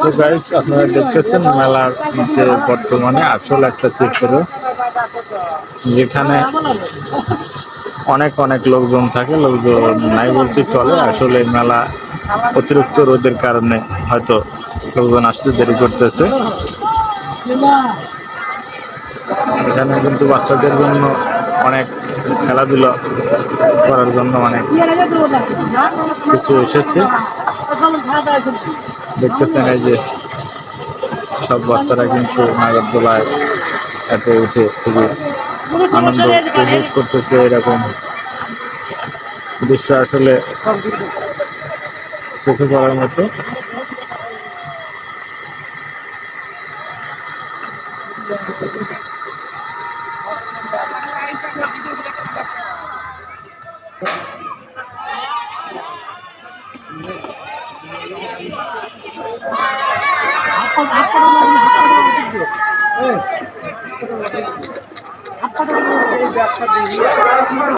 তো গাইস আপনারা দেখতেছেন মেলার যে বর্তমানে আসল একটা চিত্র। যেখানে অনেক অনেক লোকজন থাকে, লোকজন নাই বলতে চলে। আসলে মেলা অতিরিক্ত রোদের কারণে হয়তো লোকজন আসতে দেরি করতেছে। এখানে কিন্তু বাচ্চাদের জন্য অনেক খেলাধুলা করার জন্য অনেক কিছু এসেছে। দেখতেছেন এই যে সব বাচ্চারা কিন্তু নাগরদোলায় এতে উঠে খুবই আনন্দ উপভোগ করতেছে এরকম দৃশ্য আসলে চোখে পড়ার মতো Thank you. আপনাদের